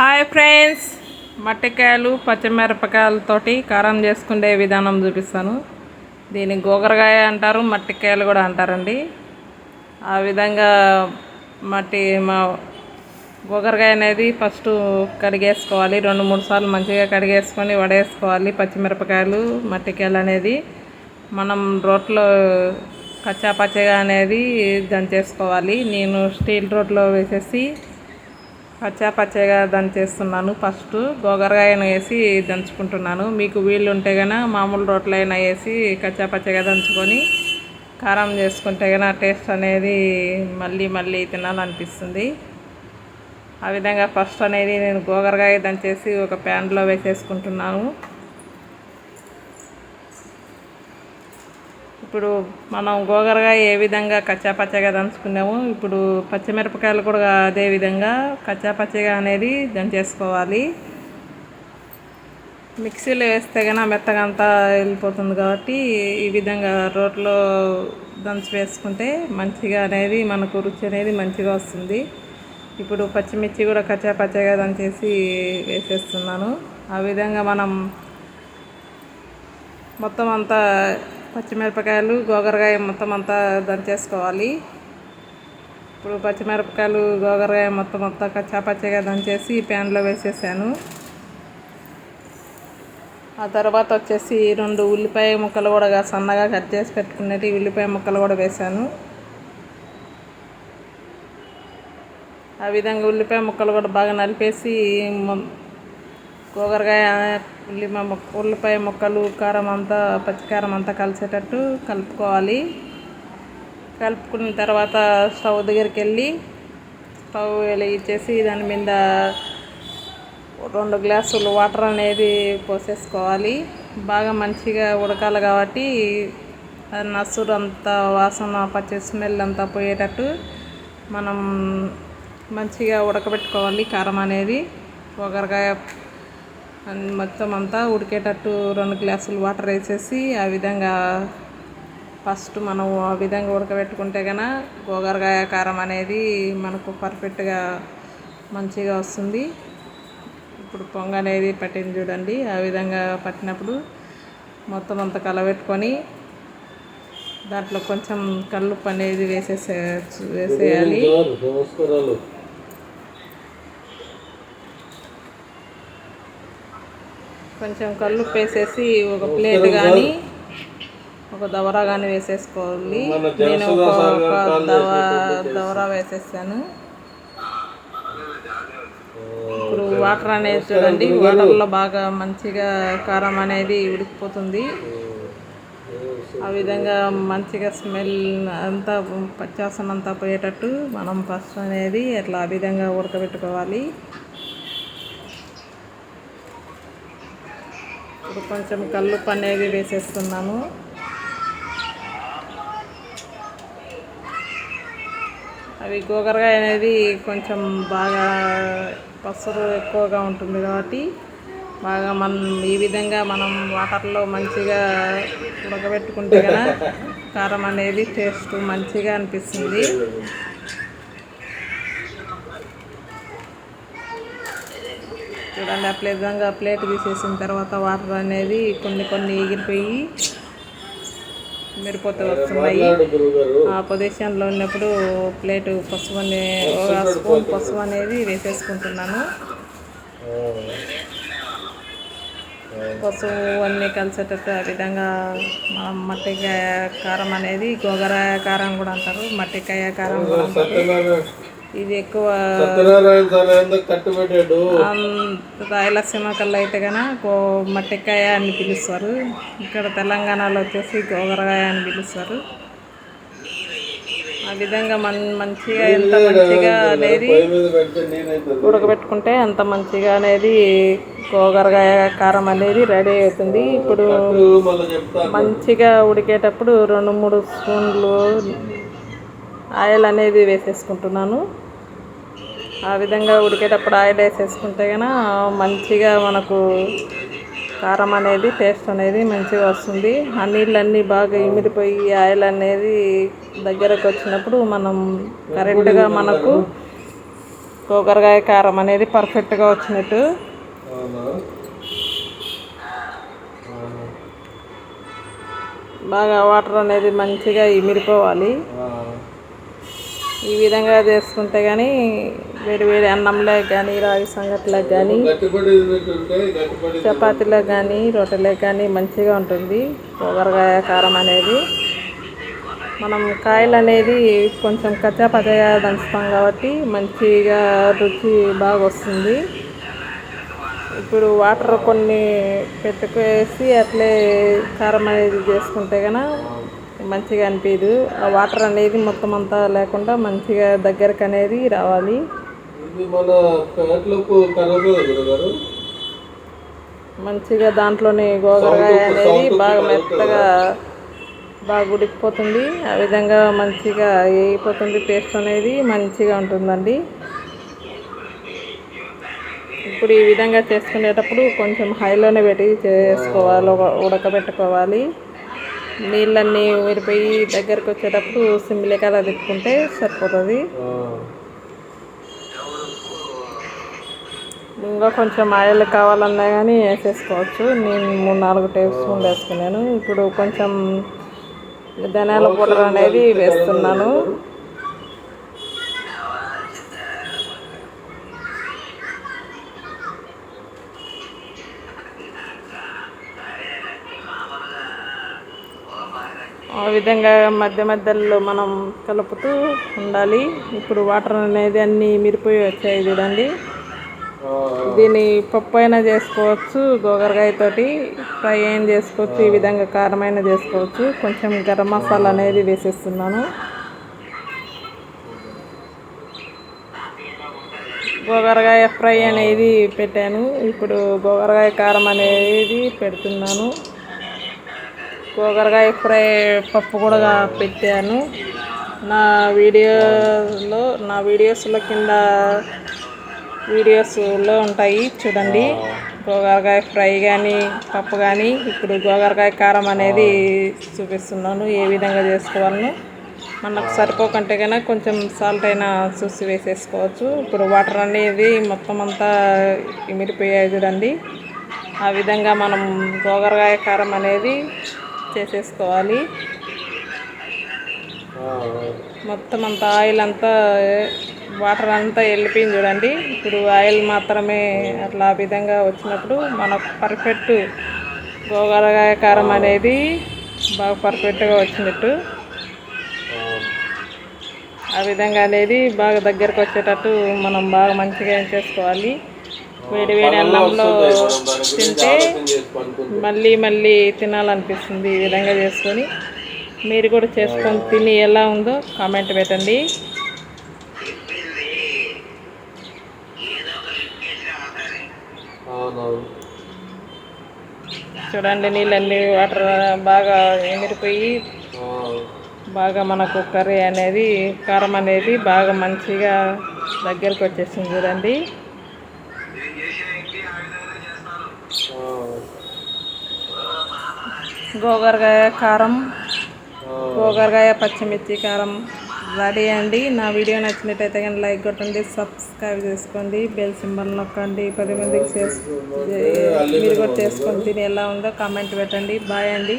Hi friends. మట్టికాయలు పచ్చిమిరపకాయలతోటి కారం చేసుకునే విధానం చూపిస్తాను. దీన్ని గోగరకాయ అంటారు మట్టికాయలు కూడా అంటారండి. ఆ విధంగా మట్టి మా గోగరకాయ అనేది ఫస్ట్ కడిగేసుకోవాలి. రెండు మూడు సార్లు మంచిగా కడిగేసుకొని వడేసుకోవాలి. పచ్చిమిరపకాయలు మట్టికాయలు అనేది మనం రోట్లో కచ్చా పచ్చగా అనేది దంచేసుకోవాలి. నేను స్టీల్ రోట్లో వేసేసి పచ్చా పచ్చగా దంచేస్తున్నాను ఫస్ట్ గోగరకాయను వేసి దంచుకుంటున్నాను. మీకు వీళ్ళు ఉంటే కనుక మామూలు రోట్లో అయినా వేసి కచ్చా పచ్చగా దంచుకొని కారం చేసుకుంటే కనుక టేస్ట్ అనేది మళ్ళీ మళ్ళీ తినాలనిపిస్తుంది. ఆ విధంగా ఫస్ట్ అనేది నేను గోగరగాయ దంచేసి ఒక ప్యాన్లో వేసేసుకుంటున్నాను. ఇప్పుడు మనం గోగరగాయ ఏ విధంగా కచ్చా పచ్చగా దంచుకున్నామో ఇప్పుడు పచ్చిమిరపకాయలు కూడా అదే విధంగా కచ్చాపచ్చగా అనేది దంచేసుకోవాలి. మిక్సీలో వేస్తే కన్నా మెత్తగా అంతా వెళ్ళిపోతుంది కాబట్టి ఈ విధంగా రోట్లో దంచి వేసుకుంటే మంచిగా అనేది మనకు రుచి అనేది మంచిగా వస్తుంది. ఇప్పుడు పచ్చిమిర్చి కూడా కచ్చా పచ్చగా దంచేసి వేసేస్తున్నాను. ఆ విధంగా మనం మొత్తం అంతా పచ్చిమిరపకాయలు గోగరకాయ మొత్తం అంతా దంచేసుకోవాలి. ఇప్పుడు పచ్చిమిరపకాయలు గోగరకాయ మొత్తం అంతా కచ్చా పచ్చగా దంచేసి ప్యాన్లో వేసేసాను. ఆ తర్వాత వచ్చేసి రెండు ఉల్లిపాయ ముక్కలు కూడా సన్నగా కట్ చేసి పెట్టుకునేది ఉల్లిపాయ ముక్కలు కూడా వేసాను. ఆ విధంగా ఉల్లిపాయ ముక్కలు కూడా బాగా నలిపేసి గోగరకాయ ఉల్లిపాయ ఉల్లిపాయ ముక్కలు కారం అంతా పచ్చికారం అంతా కలిసేటట్టు కలుపుకోవాలి. కలుపుకున్న తర్వాత స్టవ్ దగ్గరికి వెళ్ళి స్టవ్ వెలిగించేసి దాని మీద రెండు గ్లాసులు వాటర్ అనేది పోసేసుకోవాలి. బాగా మంచిగా ఉడకాలి కాబట్టి నసురు అంతా వాసన పచ్చి స్మెల్ అంతా పోయేటట్టు మనం మంచిగా ఉడకబెట్టుకోవాలి కారం అనేది. అండ్ మొత్తం అంతా ఉడికేటట్టు రెండు గ్లాసులు వాటర్ వేసేసి ఆ విధంగా ఫస్ట్ మనం ఆ విధంగా ఉడకబెట్టుకుంటే కనుక గోగరకాయ కారం అనేది మనకు పర్ఫెక్ట్గా మంచిగా వస్తుంది. ఇప్పుడు పొంగ అనేది పట్టింది చూడండి. ఆ విధంగా పట్టినప్పుడు మొత్తం అంతా కలబెట్టుకొని దాంట్లో కొంచెం కల్లుప్పు అనేది వేసేసే వేసేయాలి. కొంచెం కల్లుప్పు వేసేసి ఒక ప్లేట్ కానీ ఒక దవరా కానీ వేసేసుకోవాలి. నేను ఒక ఒక దవ దవరా వేసేసాను. ఇప్పుడు వాటర్ అనేది చూడండి వాటర్లో బాగా మంచిగా కారం అనేది ఉడికిపోతుంది. ఆ విధంగా మంచిగా స్మెల్ అంతా పచ్చాసన అంతా పోయేటట్టు మనం ఫస్ట్ అనేది అట్లా ఆ విధంగా ఉడకబెట్టుకోవాలి. ఇప్పుడు కొంచెం కల్లుప్పు అనేది వేసేస్తున్నాను. అవి గోగరకాయ అనేది కొంచెం బాగా పసరు ఎక్కువగా ఉంటుంది కాబట్టి బాగా మనం ఈ విధంగా మనం వాటర్లో మంచిగా ఉడకబెట్టుకుంటే కదా కారం అనేది టేస్ట్ మంచిగా అనిపిస్తుంది. చూడండి అట్లా విధంగా ప్లేట్ తీసేసిన తర్వాత వాటర్ అనేది కొన్ని కొన్ని ఎగిరిపోయి మెరిపోతూ వస్తున్నాయి. ఆ పొజిషన్లో ఉన్నప్పుడు ప్లేటు పసుపు అనే ఒక స్పూన్ పసుపు అనేది వేసేసుకుంటున్నాను. పసుపు అన్నీ కలిసేటట్టు ఆ విధంగా మనం మట్టికాయ కారం అనేది గోగరాయ కారం కూడా అంటారు మట్టికాయ కారం కూడా అంటారు. ఇది ఎక్కువ రాయలసీమ కల్లా అయితే కనుక మట్టికాయ అని పిలుస్తారు. ఇక్కడ తెలంగాణలో వచ్చేసి గోగరకాయ అని పిలుస్తారు. ఆ విధంగా మన మంచిగా ఎంత మంచిగా అనేది ఉడకబెట్టుకుంటే అంత మంచిగా అనేది గోగరకాయ కారం అనేది రెడీ అవుతుంది. ఇప్పుడు మంచిగా ఉడికేటప్పుడు రెండు మూడు స్పూన్లు ఆయిల్ అనేది వేసేసుకుంటున్నాను. ఆ విధంగా ఉడికేటప్పుడు ఆయిల్ వేసేసుకుంటే కనుక మంచిగా మనకు కారం అనేది టేస్ట్ అనేది మంచిగా వస్తుంది. ఆ నీళ్ళన్నీ బాగా ఇమిడిపోయి ఆయిల్ అనేది దగ్గరకు వచ్చినప్పుడు మనం కరెక్ట్గా మనకు గోకరకాయ కారం అనేది పర్ఫెక్ట్గా వచ్చినట్టు. బాగా వాటర్ అనేది మంచిగా ఇమిడిపోవాలి. ఈ విధంగా చేసుకుంటే కానీ వేడి వేడి అన్నంలోకి కానీ రాగి సంగట్లకు కానీ చపాతీలకు కానీ రొట్టెలకు కానీ మంచిగా ఉంటుంది. గోగరకాయ కారం అనేది. మనం కాయలు అనేది కొంచెం కచ్చాపచ్చగా దంచుతాం కాబట్టి మంచిగా రుచి బాగా వస్తుంది. ఇప్పుడు వాటర్ కొన్ని పెట్టుకేసి అట్లే కారం అనేది చేసుకుంటే కనుక మంచిగా అనిపించదు ఆ వాటర్ అనేది మొత్తం అంతా లేకుండా మంచిగా దగ్గరకు అనేది రావాలి. మంచిగా దాంట్లోని గోగరకాయ అనేది బాగా మెత్తగా బాగా ఉడికిపోతుంది. ఆ విధంగా మంచిగా వేగిపోతుంది పేస్ట్ అనేది మంచిగా ఉంటుందండి. ఇప్పుడు ఈ విధంగా చేసుకునేటప్పుడు కొంచెం హైలోనే పెట్టి చేసుకోవాలి ఉడ- ఉడకబెట్టుకోవాలి. నీళ్ళన్నీ ఊరిపోయి దగ్గరకు వచ్చేటప్పుడు సిమ్లే కదా తిప్పుకుంటే సరిపోతుంది. ఇంకా కొంచెం ఆయిల్ కావాలన్నా కానీ వేసేసుకోవచ్చు. నేను మూడు నాలుగు టేబుల్ స్పూన్లు వేసుకున్నాను. ఇప్పుడు కొంచెం ధనియాల పౌడర్ అనేది వేస్తున్నాను. ఆ విధంగా మధ్య మధ్యలో మనం కలుపుతూ ఉండాలి. ఇప్పుడు వాటర్ అనేది అన్నీ మిరిపోయి వచ్చాయి చూడండి. దీన్ని పప్పు అయినా చేసుకోవచ్చు గోగరకాయతోటి ఫ్రై అయినా చేసుకోవచ్చు ఈ విధంగా కారం అయినా చేసుకోవచ్చు. కొంచెం గరం మసాలా అనేది వేసేస్తున్నాను. గోగరకాయ ఫ్రై అనేది పెట్టాను. ఇప్పుడు గోగరకాయ కారం అనేది పెడుతున్నాను. గోగరకాయ ఫ్రై పప్పు కూడా పెట్టాను. నా వీడియోలో నా వీడియోస్లో కింద వీడియోస్లో ఉంటాయి చూడండి. గోగరకాయ ఫ్రై కానీ పప్పు కానీ ఇప్పుడు గోగరకాయ కారం అనేది చూపిస్తున్నాను ఏ విధంగా చేసుకోవాలను. మనకు సరిపోకంటే కనుక కొంచెం సాల్ట్ అయినా చూసి వేసేసుకోవచ్చు. ఇప్పుడు వాటర్ అనేది మొత్తం అంతా ఇమిరిపోయాయి చూడండి. ఆ విధంగా మనం గోగరకాయ కారం అనేది చేసేసుకోవాలి. మొత్తం అంతా ఆయిల్ అంతా వాటర్ అంతా వెళ్ళిపోయింది చూడండి. ఇప్పుడు ఆయిల్ మాత్రమే అట్లా ఆ విధంగా వచ్చినప్పుడు మనకు పర్ఫెక్ట్ గోగరకాయ కారం అనేది బాగా పర్ఫెక్ట్గా వచ్చినట్టు. ఆ విధంగా అనేది బాగా దగ్గరకు వచ్చేటట్టు మనం బాగా మంచిగా ఏం చేసుకోవాలి. వేడి వేడి అన్నంలో తింటే మళ్ళీ మళ్ళీ తినాలనిపిస్తుంది ఈ విధంగా చేసుకొని. మీరు కూడా చేసుకొని తిని ఎలా ఉందో కామెంట్ పెట్టండి. చూడండి నీళ్ళన్నీ వాటర్ బాగా ఎమిరిపోయి. బాగా మనకు కర్రీ అనేది కారం అనేది బాగా మంచిగా దగ్గరికి వచ్చేసింది చూడండి. గోగరగాయ కారం గోగరగాయ పచ్చిమిర్చి కారం రెడీ అండి. నా వీడియో నచ్చినట్టయితే కానీ లైక్ కొట్టండి సబ్స్క్రైబ్ చేసుకోండి బెల్ సింబల్ నొక్కండి పది మందికి చేసు మీరు కూడా చేసుకొని తిని ఎలా ఉందో కామెంట్ పెట్టండి. బాయ్ అండి.